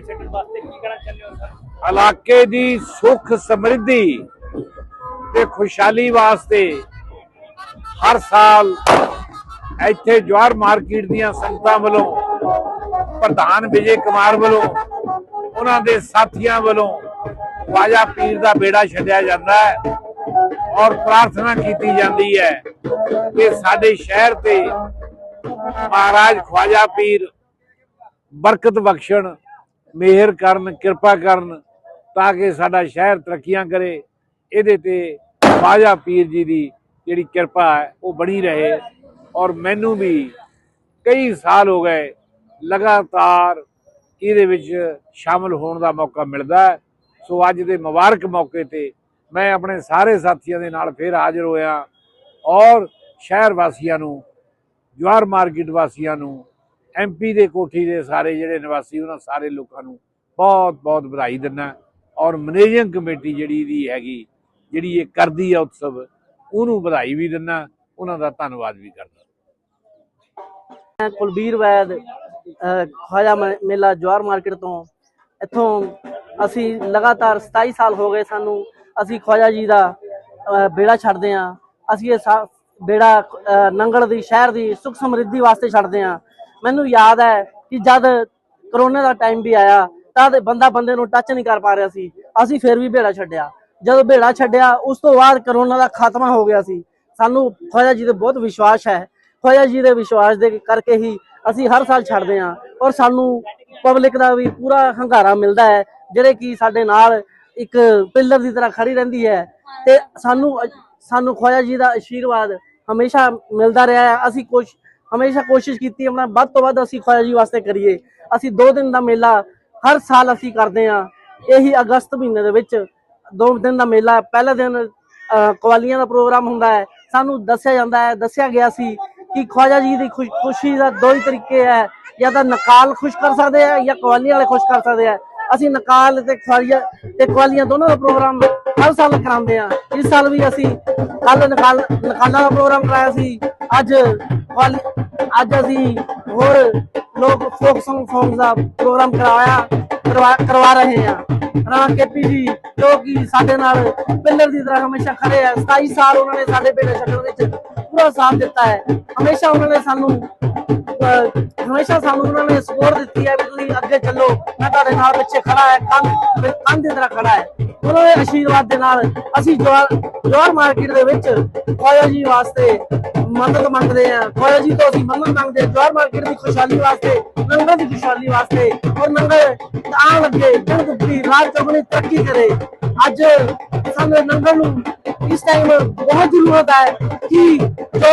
ਬੇੜਾ ਛੱਡਣ ਵਾਸਤੇ ਕੀ ਕਹਿਣਾ ਚਾਹੁੰਦੇ ਹੋ ਸਰ? ਇਲਾਕੇ ਦੀ ਸੁੱਖ ਸਮਰਿੱਧੀ ਤੇ ਖੁਸ਼ਹਾਲੀ ਵਾਸਤੇ ਹਰ ਸਾਲ ਇੱਥੇ ਜਵਾਰ ਮਾਰਕੀਟ ਦੀਆਂ ਸੰਗਤਾਂ ਵੱਲੋਂ, ਪ੍ਰਧਾਨ ਵਿਜੇ ਕੁਮਾਰ ਵੱਲੋਂ, ਉਹਨਾਂ ਦੇ ਸਾਥੀਆਂ ਵੱਲੋਂ ਖਵਾਜਾ ਪੀਰ ਦਾ ਬੇੜਾ ਛੱਡਿਆ ਜਾਂਦਾ ਹੈ ਔਰ ਪ੍ਰਾਰਥਨਾ ਕੀਤੀ ਜਾਂਦੀ ਹੈ ਕਿ ਸਾਡੇ ਸ਼ਹਿਰ ਤੇ ਮਹਾਰਾਜ ਖਵਾਜਾ ਪੀਰ ਬਰਕਤ ਬਖਸ਼ਣ ਮਿਹਰ ਕਰਨ, ਕਿਰਪਾ ਕਰਨ ਤਾਂ ਕਿ ਸਾਡਾ ਸ਼ਹਿਰ ਤਰੱਕੀਆਂ ਕਰੇ। ਇਹਦੇ ਤੇ ਖਵਾਜਾ ਪੀਰ ਜੀ ਦੀ ਜਿਹੜੀ ਕਿਰਪਾ ਹੈ, ਉਹ ਬਣੀ ਰਹੇ। ਔਰ ਮੈਨੂੰ ਵੀ ਕਈ ਸਾਲ ਹੋ ਗਏ ਲਗਾਤਾਰ ਇਹਦੇ ਵਿੱਚ ਸ਼ਾਮਲ ਹੋਣ ਦਾ ਮੌਕਾ ਮਿਲਦਾ ਹੈ। ਸੋ ਅੱਜ ਦੇ ਮੁਬਾਰਕ ਮੌਕੇ ਤੇ ਮੈਂ ਆਪਣੇ ਸਾਰੇ ਸਾਥੀਆਂ ਦੇ ਨਾਲ ਫਿਰ ਹਾਜ਼ਰ ਹੋਇਆ। ਔਰ ਸ਼ਹਿਰ ਵਾਸੀਆਂ ਨੂੰ ਜਵਾਰ ਮਾਰਕੀਟ ਵਾਸੀਆਂ ਨੂੰ ਐਮਪੀ ਦੇ ਕੋਠੀ ਦੇ ਸਾਰੇ ਜਿਹੜੇ ਨਿਵਾਸੀ ਉਹਨਾਂ ਸਾਰੇ ਲੋਕਾਂ ਨੂੰ ਬਹੁਤ ਬਹੁਤ ਵਧਾਈ ਦਿੰਦਾ ਔਰ ਮੈਨੇਜਿੰਗ ਕਮੇਟੀ ਜਿਹੜੀ ਦੀ ਹੈਗੀ ਜਿਹੜੀ ਇਹ ਕਰਦੀ ਆ ਉਤਸਵ ਉਹਨੂੰ ਵਧਾਈ ਵੀ ਦਿੰਦਾ ਉਹਨਾਂ ਦਾ ਧੰਨਵਾਦ ਵੀ ਕਰਦਾ ਕੁਲਬੀਰ ਵੈਦ ਅਹ, ਖਵਾਜਾ ਮੇਲਾ ਜਵਾਰ ਮਾਰਕੀਟ ਤੋਂ। ਇੱਥੋਂ ਅਸੀਂ ਲਗਾਤਾਰ 27 ਸਾਲ ਹੋ ਗਏ ਸਾਨੂੰ। ਅਸੀਂ ਖਵਾਜਾ ਜੀ ਦਾ ਬੇੜਾ ਛੱਡਦੇ ਆਂ ਅਸੀਂ ਇਹ ਸਾ- ਬੇੜਾ ਨੰਗਲ ਦੀ ਸ਼ਹਿਰ ਦੀ ਸੁਖ ਸਮਰਿੱਧੀ ਵਾਸਤੇ ਛੱਡਦੇ ਆਂ ਮੈਨੂੰ ਯਾਦ ਹੈ ਕਿ ਜਦ ਕਰੋਨਾ ਦਾ ਟਾਈਮ ਵੀ ਆਇਆ ਤਦ ਬੰਦਾ ਬੰਦੇ ਨੂੰ ਟੱਚ ਨਹੀਂ ਕਰ ਪਾ ਰਿਹਾ ਸੀ। ਅਸੀਂ ਫਿਰ ਵੀ ਬੇੜਾ ਛੱਡਿਆ। ਜਦੋਂ ਬੇੜਾ ਛੱਡਿਆ, ਉਸ ਤੋਂ ਬਾਅਦ ਕਰੋਨਾ ਦਾ ਖਾਤਮਾ ਹੋ ਗਿਆ ਸੀ। ਸਾਨੂੰ ਖਵਾਜਾ ਜੀ ਤੇ ਬਹੁਤ ਵਿਸ਼ਵਾਸ ਹੈ। ਖਵਾਜਾ ਜੀ ਦੇ ਵਿਸ਼ਵਾਸ ਦੇ ਕਰਕੇ ਹੀ ਅਸੀਂ ਹਰ ਸਾਲ ਛੱਡਦੇ ਹਾਂ। ਔਰ ਸਾਨੂੰ ਪਬਲਿਕ ਦਾ ਵੀ ਪੂਰਾ ਹੰਗਾਰਾ ਮਿਲਦਾ ਹੈ, ਜਿਹੜੇ ਕਿ ਸਾਡੇ ਨਾਲ ਇੱਕ ਪਿੱਲਰ ਦੀ ਤਰ੍ਹਾਂ ਖੜੀ ਰਹਿੰਦੀ ਹੈ। ਤੇ ਸਾਨੂੰ ਸਾਨੂੰ ਖਵਾਜਾ ਜੀ ਦਾ ਆਸ਼ੀਰਵਾਦ ਹਮੇਸ਼ਾ ਮਿਲਦਾ ਰਿਹਾ ਹੈ। ਅਸੀਂ ਕੋਸ਼ ਹਮੇਸ਼ਾ ਕੋਸ਼ਿਸ਼ ਕੀਤੀ, ਆਪਣਾ ਵੱਧ ਤੋਂ ਵੱਧ ਅਸੀਂ ਖਵਾਜਾ ਜੀ ਵਾਸਤੇ ਕਰੀਏ। ਅਸੀਂ ਦੋ ਦਿਨ ਦਾ ਮੇਲਾ ਹਰ ਸਾਲ ਅਸੀਂ ਕਰਦੇ ਹਾਂ। ਇਹੀ ਅਗਸਤ ਮਹੀਨੇ ਦੇ ਵਿੱਚ ਦੋ ਦਿਨ ਦਾ ਮੇਲਾ ਪਹਿਲੇ ਦਿਨ ਕਵਾਲੀਆਂ ਦਾ ਪ੍ਰੋਗਰਾਮ ਹੁੰਦਾ ਹੈ। ਸਾਨੂੰ ਦੱਸਿਆ ਜਾਂਦਾ ਹੈ, ਦੱਸਿਆ ਗਿਆ ਸੀ ਕਿ ਖਵਾਜਾ ਜੀ ਦੀ ਖੁਸ਼- ਖੁਸ਼ੀ ਦਾ ਦੋ ਹੀ ਤਰੀਕੇ ਹੈ। ਜਾਂ ਤਾਂ ਨਕਾਲ ਖੁਸ਼ ਕਰ ਸਕਦੇ ਆ ਜਾਂ ਕਵਾਲੀਆਂ ਵਾਲੇ ਖੁਸ਼ ਕਰ ਸਕਦੇ ਆ ਅਸੀਂ ਨਕਾਲ ਤੇ ਖਵਾਲੀਆਂ ਤੇ ਕਵਾਲੀਆਂ ਦੋਨੋਂ ਦਾ ਪ੍ਰੋਗਰਾਮ ਹਰ ਸਾਲ ਕਰਾਉਂਦੇ ਆ ਇਸ ਸਾਲ ਵੀ ਅਸੀਂ ਕੱਲ ਨਕਾਲ, ਨਕਾਲਾਂ ਦਾ ਪ੍ਰੋਗਰਾਮ ਕਰਾਇਆ ਸੀ। ਅੱਜ ਕਵਾਲੀ ਅੱਜ ਅਸੀਂ ਹੋਰ ਲੋਕ ਫੋਕ ਸੌਂਗ ਸੌਂਗ ਦਾ ਪ੍ਰੋਗਰਾਮ ਕਰਵਾਇਆ ਕਰਵਾ ਕਰਵਾ ਰਹੇ ਹਾਂ ਰਾਣਾ ਕੇਪੀ ਜੀ, ਜੋ ਕਿ ਸਾਡੇ ਨਾਲ ਪਿੱਲਰ ਦੀ ਤਰ੍ਹਾਂ ਹਮੇਸ਼ਾ ਖੜੇ ਆ। 27 ਸਾਲ ਉਹਨਾਂ ਨੇ ਸਾਡੇ ਬੇੜੇ ਛੱਡਣ ਵਿੱਚ ਪੂਰਾ ਸਾਥ ਦਿੱਤਾ ਹੈ। ਹਮੇਸ਼ਾ ਉਹਨਾਂ ਨੇ ਸਾਨੂੰ ਹਮੇਸ਼ਾ ਸਾਨੂੰ ਉਹਨਾਂ ਨੇ ਸਪੋਰਟ ਦਿੱਤੀ ਹੈ ਵੀ ਤੁਸੀਂ ਅੱਗੇ ਚੱਲੋ। ਮੈਂ ਤੁਹਾਡੇ ਨਾਲ ਪਿੱਛੇ ਖੜਾ ਹੈ ਕੰਨ ਕੰਨ ਦੀ ਤਰ੍ਹਾਂ ਖੜਾ ਹੈ। ਉਹਨਾਂ ਦੇ ਆਸ਼ੀਰਵਾਦ ਦੇ ਨਾਲ ਅਸੀਂ ਜਵਾਰ ਮਾਰਕੀਟ ਦੇ ਵਿੱਚ ਖੋਇਆ ਜੀ ਵਾਸਤੇ ਮਦਦ ਮੰਗਦੇ ਆ ਖੋਇਆ ਜੀ ਤੋਂ ਅਸੀਂ ਮਦਦ ਮੰਗਦੇ ਹਾਂ। ਜਵਾਰ ਮਾਰਕੀਟ ਦੀ ਖੁਸ਼ਹਾਲੀ ਵਾਸਤੇ, ਨੰਗਾ ਦੀ ਖੁਸ਼ਹਾਲੀ ਵਾਸਤੇ ਔਰ ਨੰਗਲ ਆਉਣ ਲੱਗੇ ਦਿਨ ਦੁੱਖੀ ਰਾਤ ਚੌਗਣੀ ਤਰੱਕੀ ਕਰੇ। ਅੱਜ ਸਾਨੂੰ ਨੰਗਲ ਨੂੰ ਇਸ ਟਾਈਮ ਬਹੁਤ ਜ਼ਰੂਰਤ ਹੈ ਕਿ ਜੋ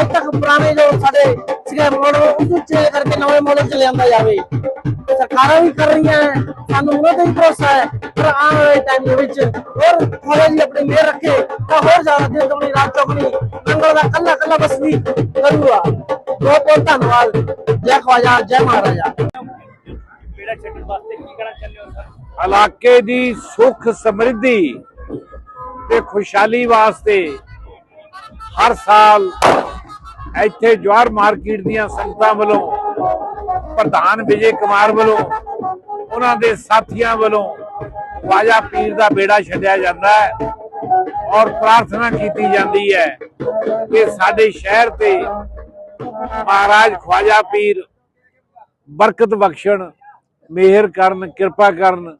ਅੱਜ ਤੱਕ ਪੁਰਾਣੇ ਜੋ ਸਾਡੇ ਸੀਗੇ ਮਾਡਲ ਉਸ ਚੇਂਜ ਕਰਕੇ ਨਵੇਂ ਮਾਡਲ ਚ ਲਿਆਂਦਾ ਜਾਵੇ। ਸਰਕਾਰਾਂ ਵੀ ਕਰ ਰਹੀਆਂ ਸਾਨੂੰ ਉਹਨਾਂ ਤੇ ਹੀ ਭਰੋਸਾ ਹੈ, ਪਰ ਆਉਣ ਵਾਲੇ ਟਾਈਮ ਦੇ ਵਿੱਚ ਹੋਰ ਖੋਲੇ ਜੀ ਆਪਣੀ ਮੇਰ ਰੱਖੇ ਤਾਂ ਹੋਰ ਜ਼ਿਆਦਾ ਦਿਨ ਦੁਗਣੀ ਰਾਤ ਚੌਗਣੀ, ਨੰਗਲ ਦਾ ਕੱਲਾ ਕੱਲਾ ਬਸਨੀ ਕਰੂਗਾ। ਬਹੁਤ ਬਹੁਤ ਧੰਨਵਾਦ। ਜੈ ਖਵਾਜਾ, ਜੈ ਮਹਾਰਾਜਾ। ਬੇੜਾ ਛੱਡਣ ਵਾਸਤੇ ਕੀ ਕਹਿਣਾ ਚਾਹੁੰਦੇ ਹੋ ਸਰ? ਇਲਾਕੇ ਦੀ ਸੁੱਖ ਸਮਰਿੱਧੀ ਤੇ ਖੁਸ਼ਹਾਲੀ ਵਾਸਤੇ ਹਰ ਸਾਲ ਇੱਥੇ ਜਵਾਰ ਮਾਰਕੀਟ ਦੀਆਂ ਸੰਗਤਾਂ ਵੱਲੋਂ, ਪ੍ਰਧਾਨ ਵਿਜੇ ਕੁਮਾਰ ਵੱਲੋਂ, ਉਹਨਾਂ ਦੇ ਸਾਥੀਆਂ ਵੱਲੋਂ ਖਵਾਜਾ ਪੀਰ ਦਾ ਬੇੜਾ ਛੱਡਿਆ ਜਾਂਦਾ ਹੈ ਔਰ ਪ੍ਰਾਰਥਨਾ ਕੀਤੀ ਜਾਂਦੀ ਹੈ ਕਿ ਸਾਡੇ ਸ਼ਹਿਰ ਤੇ ਮਹਾਰਾਜ ਖਵਾਜਾ ਪੀਰ ਬਰਕਤ ਬਖਸ਼ਣ ਮਿਹਰ ਕਰਨ, ਕਿਰਪਾ ਕਰਨ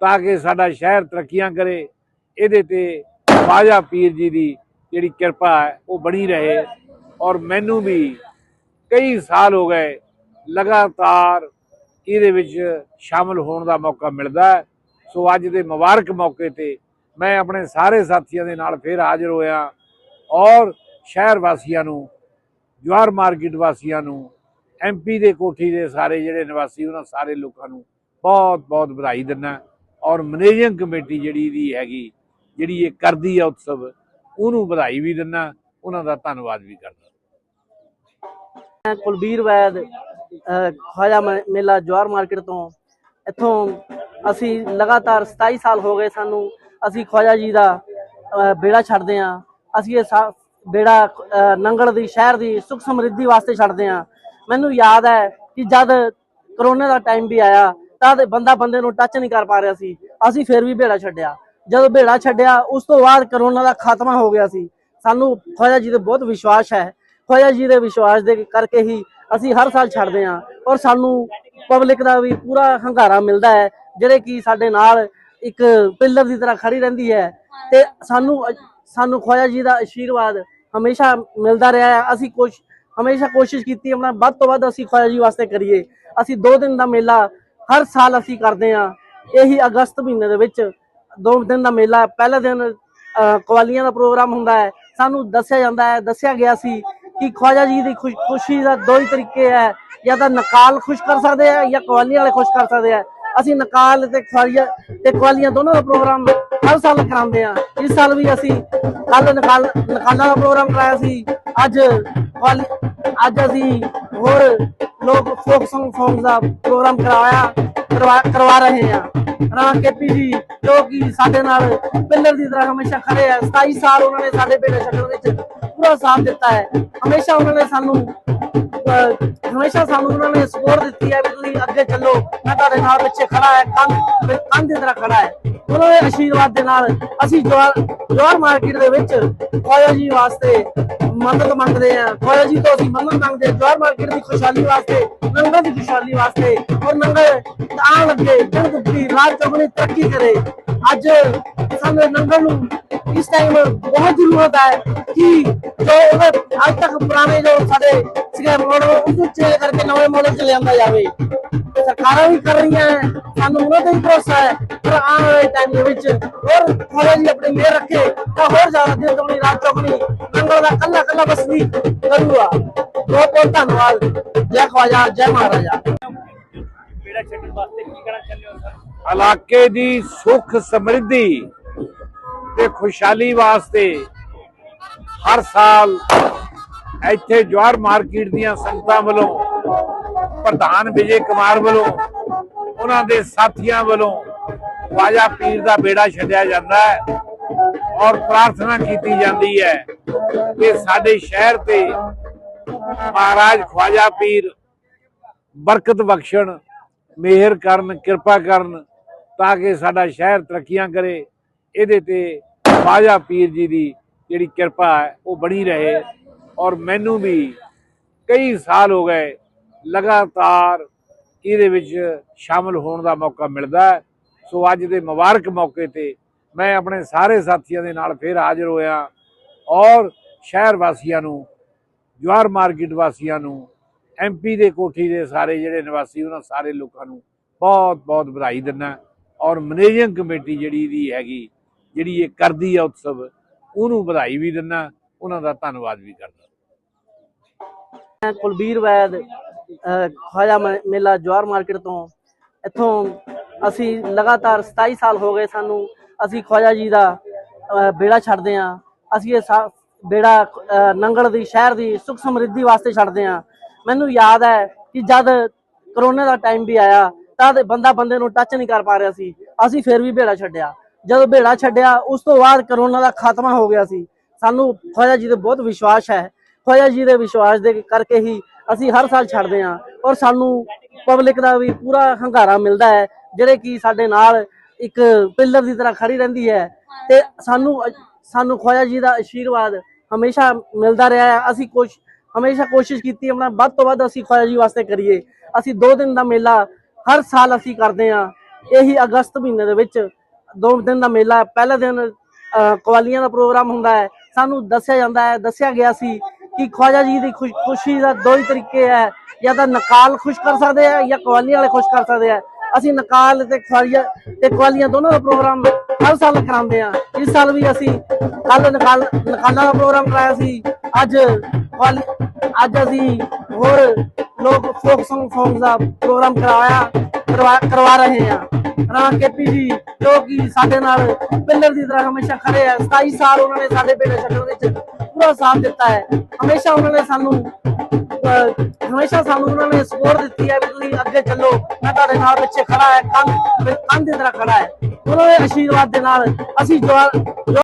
ਤਾਂ ਕਿ ਸਾਡਾ ਸ਼ਹਿਰ ਤਰੱਕੀਆਂ ਕਰੇ। ਇਹਦੇ ਤੇ ਖਵਾਜਾ ਪੀਰ ਜੀ ਦੀ ਜਿਹੜੀ ਕਿਰਪਾ ਹੈ, ਉਹ ਬਣੀ ਰਹੇ। ਔਰ ਮੈਨੂੰ ਵੀ ਕਈ ਸਾਲ ਹੋ ਗਏ ਲਗਾਤਾਰ ਇਹਦੇ ਵਿੱਚ ਸ਼ਾਮਲ ਹੋਣ ਦਾ ਮੌਕਾ ਮਿਲਦਾ ਹੈ। ਸੋ ਅੱਜ ਦੇ ਮੁਬਾਰਕ ਮੌਕੇ ਤੇ ਮੈਂ ਆਪਣੇ ਸਾਰੇ ਸਾਥੀਆਂ ਦੇ ਨਾਲ ਫਿਰ ਹਾਜ਼ਰ ਹੋਇਆ। ਔਰ ਸ਼ਹਿਰ ਵਾਸੀਆਂ ਨੂੰ ਜਵਾਰ ਮਾਰਕੀਟ ਵਾਸੀਆਂ ਨੂੰ ਐਮਪੀ ਦੇ ਕੋਠੀ ਦੇ ਸਾਰੇ ਜਿਹੜੇ ਨਿਵਾਸੀ ਉਹਨਾਂ ਸਾਰੇ ਲੋਕਾਂ ਨੂੰ ਬਹੁਤ ਬਹੁਤ ਵਧਾਈ ਦਿੰਦਾ ਔਰ ਮੈਨੇਜਿੰਗ ਕਮੇਟੀ ਜਿਹੜੀ ਦੀ ਹੈਗੀ ਜਿਹੜੀ ਇਹ ਕਰਦੀ ਆ ਉਤਸਵ ਉਹਨੂੰ ਵਧਾਈ ਵੀ ਦਿੰਦਾ ਉਹਨਾਂ ਦਾ ਧੰਨਵਾਦ ਵੀ ਕਰਦਾ ਕੁਲਬੀਰ ਵੈਦ ਅਹ, ਖਵਾਜਾ ਮੇਲਾ ਜਵਾਰ ਮਾਰਕੀਟ ਤੋਂ। ਇੱਥੋਂ ਅਸੀਂ ਲਗਾਤਾਰ 27 ਸਾਲ ਹੋ ਗਏ ਸਾਨੂੰ ਅਸੀਂ ਖਵਾਜਾ ਜੀ ਦਾ ਬੇੜਾ ਛੱਡਦੇ ਆਂ ਅਸੀਂ ਇਹ ਬੇੜਾ ਨੰਗਲ ਦੀ ਸ਼ਹਿਰ ਦੀ ਸੁਖ ਸਮਰਿੱਧੀ ਵਾਸਤੇ ਛੱਡਦੇ ਆਂ ਮੈਨੂੰ ਯਾਦ ਹੈ ਕਿ ਜਦ ਕਰੋਨਾ ਦਾ ਟਾਈਮ ਵੀ ਆਇਆ ਤਦ ਬੰਦਾ ਬੰਦੇ ਨੂੰ ਟੱਚ ਨਹੀਂ ਕਰ ਪਾ ਰਿਹਾ ਸੀ। ਅਸੀਂ ਫਿਰ ਵੀ ਬੇੜਾ ਛੱਡਿਆ। ਜਦੋਂ ਬੇੜਾ ਛੱਡਿਆ, ਉਸ ਤੋਂ ਬਾਅਦ ਕਰੋਨਾ ਦਾ ਖਾਤਮਾ ਹੋ ਗਿਆ ਸੀ। ਸਾਨੂੰ ਖਵਾਜਾ ਜੀ ਤੇ ਬਹੁਤ ਵਿਸ਼ਵਾਸ ਹੈ। ਖੋਜਾ ਜੀ ਦੇ ਵਿਸ਼ਵਾਸ ਦੇ ਕਰਕੇ ਹੀ ਅਸੀਂ ਹਰ ਸਾਲ ਛੱਡਦੇ ਹਾਂ। ਔਰ ਸਾਨੂੰ ਪਬਲਿਕ ਦਾ ਵੀ ਪੂਰਾ ਹੰਗਾਰਾ ਮਿਲਦਾ ਹੈ, ਜਿਹੜੇ ਕਿ ਸਾਡੇ ਨਾਲ ਇੱਕ ਪਿੱਲਰ ਦੀ ਤਰ੍ਹਾਂ ਖੜੀ ਰਹਿੰਦੀ ਹੈ। ਤੇ ਸਾਨੂੰ ਸਾਨੂੰ ਖਵਾਜਾ ਜੀ ਦਾ ਆਸ਼ੀਰਵਾਦ ਹਮੇਸ਼ਾ ਮਿਲਦਾ ਰਿਹਾ ਹੈ। ਅਸੀਂ ਕੋਸ਼ ਹਮੇਸ਼ਾ ਕੋਸ਼ਿਸ਼ ਕੀਤੀ, ਆਪਣਾ ਵੱਧ ਤੋਂ ਵੱਧ ਅਸੀਂ ਖਵਾਜਾ ਜੀ ਵਾਸਤੇ ਕਰੀਏ। ਅਸੀਂ 2 ਦਿਨ ਦਾ ਮੇਲਾ ਹਰ ਸਾਲ ਅਸੀਂ ਕਰਦੇ ਹਾਂ। ਇਹੀ ਅਗਸਤ ਮਹੀਨੇ ਦੇ ਵਿੱਚ ਦੋ ਦਿਨ ਦਾ ਮੇਲਾ ਹੈ। ਪਹਿਲੇ ਦਿਨ ਕਵਾਲੀਆਂ ਦਾ ਪ੍ਰੋਗਰਾਮ ਹੁੰਦਾ ਹੈ। ਸਾਨੂੰ ਦੱਸਿਆ ਜਾਂਦਾ ਹੈ, ਦੱਸਿਆ ਗਿਆ ਸੀ ਕਿ ਖਵਾਜਾ ਜੀ ਦੀ ਖੁਸ਼- ਖੁਸ਼ੀ ਦਾ ਦੋ ਹੀ ਤਰੀਕੇ ਹੈ। ਜਾਂ ਤਾਂ ਨਕਾਲ ਖੁਸ਼ ਕਰ ਸਕਦੇ ਆ ਜਾਂ ਕਵਾਲੀਆਂ ਵਾਲੇ ਖੁਸ਼ ਕਰ ਸਕਦੇ ਆ ਅਸੀਂ ਨਕਾਲ ਤੇ ਖਵਾਲੀਆਂ ਤੇ ਕਵਾਲੀਆਂ ਦੋਨੋਂ ਦਾ ਪ੍ਰੋਗਰਾਮ ਹਰ ਸਾਲ ਕਰਾਉਂਦੇ ਆ ਇਸ ਸਾਲ ਵੀ ਅਸੀਂ ਕੱਲ ਨਕਾਲ, ਨਕਾਲਾਂ ਦਾ ਪ੍ਰੋਗਰਾਮ ਕਰਾਇਆ ਸੀ। ਅੱਜ ਕਵਾਲੀ ਅੱਜ ਅਸੀਂ ਹੋਰ ਲੋਕ ਫੋਕ Song songs ਦਾ ਪ੍ਰੋਗਰਾਮ ਕਰਵਾਇਆ, ਕਰਵਾ ਰਹੇ ਹਾਂ। ਰਾਂ ਕੇਪੀ ਜੀ, ਜੋ ਕਿ ਸਾਡੇ ਨਾਲ ਪਿੱਲਰ ਦੀ ਤਰ੍ਹਾਂ ਹਮੇਸ਼ਾ ਖੜੇ ਆ 27 ਸਾਲ ਉਹਨਾਂ ਨੇ ਸਾਡੇ ਬੇੜੇ ਛੱਡਣ ਵਿੱਚ ਪੂਰਾ ਸਾਥ ਦਿੱਤਾ ਹੈ। ਹਮੇਸ਼ਾ ਉਹਨਾਂ ਨੇ ਸਾਨੂੰ ਹਮੇਸ਼ਾ ਸਾਨੂੰ ਉਹਨਾਂ ਨੇ ਸਪੋਰਟ ਦਿੱਤੀ ਹੈ ਵੀ ਤੁਸੀਂ ਅੱਗੇ ਚੱਲੋ। ਮੈਂ ਤੁਹਾਡੇ ਨਾਲ ਪਿੱਛੇ ਖੜਾ ਹੈ ਕੰਨ ਕੰਨ ਦੀ ਤਰ੍ਹਾਂ ਖੜਾ ਹੈ। ਉਹਨਾਂ ਦੇ ਆਸ਼ੀਰਵਾਦ ਦੇ ਨਾਲ ਅਸੀਂ ਜਵਾਰ ਜਵਾਰ ਮਾਰਕੀਟ ਦੇ ਵਿੱਚ ਖੋਇਆ ਜੀ ਵਾਸਤੇ ਮਦਦ ਮੰਗਦੇ ਆ ਖੋਇਆ ਜੀ ਤੋਂ ਅਸੀਂ ਮਦਦ ਮੰਗਦੇ ਜਵਾਰ ਮਾਰਕੀਟ ਦੀ ਖੁਸ਼ਹਾਲੀ ਵਾਸਤੇ, ਨੰਗਾ ਦੀ ਖੁਸ਼ਹਾਲੀ ਵਾਸਤੇ ਔਰ ਨੰਗੇ ਆਣ ਲੱਗੇ ਜਨ ਦੁੱਖੀ ਰਾਜ ਚੌਗਣੀ ਤਰੱਕੀ ਕਰੇ। ਅੱਜ ਸਾਨੂੰ ਨੰਗਲ ਨੂੰ ਇਸ ਟਾਈਮ ਬਹੁਤ ਜ਼ਰੂਰਤ ਹੈ ਕਿ ਜੋ ਅੱਜ ਤੱਕ ਪੁਰਾਣੇ ਜੋ ਸਾਡੇ ਸੀਗੇ ਮਾਡਲ ਉਹ ਚੇਂਜ ਕਰਕੇ ਨਵੇਂ ਮਾਡਲ ਚ ਲਿਆਂਦਾ ਜਾਵੇ। ਸਰਕਾਰਾਂ ਵੀ ਕਰ ਰਹੀਆਂ ਹੈ, ਸਾਨੂੰ ਉਹਨਾਂ ਤੇ ਹੀ ਭਰੋਸਾ ਹੈ ਪਰ ਆਉਣ ਵਾਲੇ ਟਾਈਮ ਦੇ ਵਿੱਚ ਹੋਰ ਖੋਲੇ ਜੀ ਆਪਣੇ ਮੇਰ ਰੱਖੇ ਤਾਂ ਹੋਰ ਜ਼ਿਆਦਾ ਦਿਨ ਦੁਗਣੀ ਰਾਤ ਚੌਗਣੀ ਨੰਗਲ ਦਾ ਕੱਲਾ ਕੱਲਾ ਵਸਨੀਕ ਕਰੂਗਾ। ਬਹੁਤ ਬਹੁਤ ਧੰਨਵਾਦ। ਜੈ ਖਵਾਜਾ ਜੈ ਮਹਾਰਾਜਾ। ਬੇੜਾ ਛੱਡਣ ਵਾਸਤੇ ਕੀ ਕਹਿਣਾ ਚਾਹੁੰਦੇ ਹੋ ਸਰ? ਇਲਾਕੇ ਦੀ ਸੁੱਖ ਸਮਰਿੱਧੀ ਤੇ ਖੁਸ਼ਹਾਲੀ ਵਾਸਤੇ ਹਰ ਸਾਲ ਇੱਥੇ ਜਵਾਰ ਮਾਰਕੀਟ ਦੀਆਂ ਸੰਗਤਾਂ ਵੱਲੋਂ ਪ੍ਰਧਾਨ ਵਿਜੇ ਕੁਮਾਰ ਵੱਲੋਂ, ਉਹਨਾਂ ਦੇ ਸਾਥੀਆਂ ਵੱਲੋਂ ਖਵਾਜਾ ਪੀਰ ਦਾ ਬੇੜਾ ਛੱਡਿਆ ਜਾਂਦਾ ਹੈ ਔਰ ਪ੍ਰਾਰਥਨਾ ਕੀਤੀ ਜਾਂਦੀ ਹੈ ਕਿ ਸਾਡੇ ਸ਼ਹਿਰ ਤੇ ਮਹਾਰਾਜ ਖਵਾਜਾ ਪੀਰ ਬਰਕਤ ਬਖਸ਼ਣ, ਮਿਹਰ ਕਰਨ, ਕਿਰਪਾ ਕਰਨ ਤਾਂ ਕਿ ਸਾਡਾ ਸ਼ਹਿਰ ਤਰੱਕੀਆਂ ਕਰੇ। ਇਹਦੇ ਤੇ ਖਵਾਜਾ ਪੀਰ ਜੀ ਦੀ ਜਿਹੜੀ ਕਿਰਪਾ ਹੈ, ਉਹ ਬਣੀ ਰਹੇ। ਔਰ ਮੈਨੂੰ ਵੀ ਕਈ ਸਾਲ ਹੋ ਗਏ ਲਗਾਤਾਰ ਇਹਦੇ ਵਿੱਚ ਸ਼ਾਮਲ ਹੋਣ ਦਾ ਮੌਕਾ ਮਿਲਦਾ ਹੈ। ਸੋ ਅੱਜ ਦੇ ਮੁਬਾਰਕ ਮੌਕੇ ਤੇ ਮੈਂ ਆਪਣੇ ਸਾਰੇ ਸਾਥੀਆਂ ਦੇ ਨਾਲ ਫਿਰ ਹਾਜ਼ਰ ਹੋਇਆ ਔਰ ਸ਼ਹਿਰ ਵਾਸੀਆਂ ਨੂੰ ਜਵਾਰ ਮਾਰਕੀਟ ਵਾਸੀਆਂ ਨੂੰ ਐਮਪੀ ਦੇ ਕੋਠੀ ਦੇ ਸਾਰੇ ਜਿਹੜੇ ਨਿਵਾਸੀ, ਉਹਨਾਂ ਸਾਰੇ ਲੋਕਾਂ ਨੂੰ ਬਹੁਤ ਬਹੁਤ ਵਧਾਈ ਦਿੰਦਾ ਔਰ ਮੈਨੇਜਿੰਗ ਕਮੇਟੀ ਜਿਹੜੀ ਦੀ ਹੈਗੀ, ਜਿਹੜੀ ਇਹ ਕਰਦੀ ਆ ਉਤਸਵ, ਉਹਨੂੰ ਵਧਾਈ ਵੀ ਦਿੰਦਾ ਉਹਨਾਂ ਦਾ ਧੰਨਵਾਦ ਵੀ ਕਰਦਾ ਮੈਂ ਕੁਲਬੀਰ ਵੈਦ ਖਵਾਜਾ ਮ- ਮੇਲਾ ਜਵਾਰ ਮਾਰਕੀਟ ਤੋਂ। ਇੱਥੋਂ ਅਸੀਂ ਲਗਾਤਾਰ 27 ਸਾਲ ਹੋ ਗਏ ਸਾਨੂੰ। ਅਸੀਂ ਖਵਾਜਾ ਜੀ ਦਾ ਬੇੜਾ ਛੱਡਦੇ ਹਾਂ। ਅਸੀਂ ਇਹ ਸਾ- ਬੇੜਾ ਨੰਗਲ ਦੀ, ਸ਼ਹਿਰ ਦੀ ਸੁਖ ਸਮਰਿੱਧੀ ਵਾਸਤੇ ਛੱਡਦੇ ਹਾਂ। ਮੈਨੂੰ ਯਾਦ ਹੈ ਕਿ ਜਦ ਕਰੋਨਾ ਦਾ ਟਾਈਮ ਵੀ ਆਇਆ, ਤਾਂ ਬੰਦਾ ਬੰਦੇ ਨੂੰ ਟੱਚ ਨਹੀਂ ਕਰ ਪਾ ਰਿਹਾ ਸੀ। ਅਸੀਂ ਫਿਰ ਵੀ ਬੇੜਾ ਛੱਡਿਆ। ਜਦੋਂ ਬੇੜਾ ਛੱਡਿਆ, ਉਸ ਤੋਂ ਬਾਅਦ ਕਰੋਨਾ ਦਾ ਖਾਤਮਾ ਹੋ ਗਿਆ ਸੀ। ਸਾਨੂੰ ਖਵਾਜਾ ਜੀ ਤੇ ਬਹੁਤ ਵਿਸ਼ਵਾਸ ਹੈ। ਖਵਾਜਾ ਜੀ ਦੇ ਵਿਸ਼ਵਾਸ ਦੇ ਕਰਕੇ ਹੀ ਅਸੀਂ ਹਰ ਸਾਲ ਛੱਡਦੇ ਹਾਂ ਔਰ ਸਾਨੂੰ ਪਬਲਿਕ ਦਾ ਵੀ ਪੂਰਾ ਹੰਗਾਰਾ ਮਿਲਦਾ ਹੈ, ਜਿਹੜੇ ਕਿ ਸਾਡੇ ਨਾਲ ਇੱਕ ਪਿੱਲਰ ਦੀ ਤਰ੍ਹਾਂ ਖੜੀ ਰਹਿੰਦੀ ਹੈ ਤੇ ਸਾਨੂੰ ਸਾਨੂੰ ਖਵਾਜਾ ਜੀ ਦਾ ਆਸ਼ੀਰਵਾਦ ਹਮੇਸ਼ਾ ਮਿਲਦਾ ਰਿਹਾ ਹੈ। ਅਸੀਂ ਕੋਸ਼, ਹਮੇਸ਼ਾ ਕੋਸ਼ਿਸ਼ ਕੀਤੀ, ਆਪਣਾ ਵੱਧ ਤੋਂ ਵੱਧ ਅਸੀਂ ਖਵਾਜਾ ਜੀ ਵਾਸਤੇ ਕਰੀਏ। ਅਸੀਂ 2 ਦਿਨ ਦਾ ਮੇਲਾ ਹਰ ਸਾਲ ਅਸੀਂ ਕਰਦੇ ਹਾਂ। ਇਹੀ ਅਗਸਤ ਮਹੀਨੇ ਦੇ ਵਿੱਚ ਦੋ ਦਿਨ ਦਾ ਮੇਲਾ ਹੈ। ਪਹਿਲੇ ਦਿਨ ਕਵਾਲੀਆਂ ਦਾ ਪ੍ਰੋਗਰਾਮ ਹੁੰਦਾ ਹੈ। ਸਾਨੂੰ ਦੱਸਿਆ ਜਾਂਦਾ ਹੈ, ਦੱਸਿਆ ਗਿਆ ਸੀ ਕਿ ਖਵਾਜਾ ਜੀ ਦੀ ਖੁਸ਼- ਖੁਸ਼ੀ ਦਾ ਦੋ ਹੀ ਤਰੀਕੇ ਹੈ। ਜਾਂ ਤਾਂ ਨਕਾਲ ਖੁਸ਼ ਕਰ ਸਕਦੇ ਆ ਜਾਂ ਕਵਾਲੀਆਂ ਵਾਲੇ ਖੁਸ਼ ਕਰ ਸਕਦੇ ਆ ਅਸੀਂ ਨਕਾਲ ਤੇ ਖਵਾਲੀਆਂ ਤੇ ਕਵਾਲੀਆਂ ਦੋਨੋਂ ਦਾ ਪ੍ਰੋਗਰਾਮ ਹਰ ਸਾਲ ਕਰਾਉਂਦੇ ਆ ਇਸ ਸਾਲ ਵੀ ਅਸੀਂ ਕੱਲ ਨਕਾਲ ਨਕਾਲਾਂ ਦਾ ਪ੍ਰੋਗਰਾਮ ਕਰਾਇਆ ਸੀ। ਅੱਜ ਕਵਾਲੀ ਅੱਜ ਅਸੀਂ ਹੋਰ ਲੋਕ ਫੋਕ Song songs ਦਾ ਪ੍ਰੋਗਰਾਮ ਕਰਵਾਇਆ ਕਰਵਾ ਕਰਵਾ ਰਹੇ ਹਾਂ। ਰਾਂ ਕੇਪੀ ਜੀ, ਜੋ ਕਿ ਸਾਡੇ ਨਾਲ ਪਿੱਲਰ ਦੀ ਤਰ੍ਹਾਂ ਹਮੇਸ਼ਾ ਖੜੇ ਆ 27 ਸਾਲ ਉਹਨਾਂ ਨੇ ਸਾਡੇ ਪਿੰਡ ਛੱਡਣ ਵਿੱਚ ਪੂਰਾ ਸਾਥ ਦਿੱਤਾ ਹੈ। ਹਮੇਸ਼ਾ ਉਹਨਾਂ ਨੇ ਸਾਨੂੰ ਅਹ, ਹਮੇਸ਼ਾ ਸਾਨੂੰ ਉਹਨਾਂ ਨੇ ਸਪੋਰਟ ਦਿੱਤੀ ਹੈ ਵੀ ਤੁਸੀਂ ਅੱਗੇ ਚੱਲੋ। ਮੈਂ ਤੁਹਾਡੇ ਨਾਲ ਪਿੱਛੇ ਖੜਾ ਹੈ ਕੰਨ ਕੰਨ ਦੀ ਤਰ੍ਹਾਂ ਖੜਾ ਹੈ। ਉਹਨਾਂ ਦੇ ਆਸ਼ੀਰਵਾਦ ਦੇ ਨਾਲ ਅਸੀਂ ਜਵਾਰ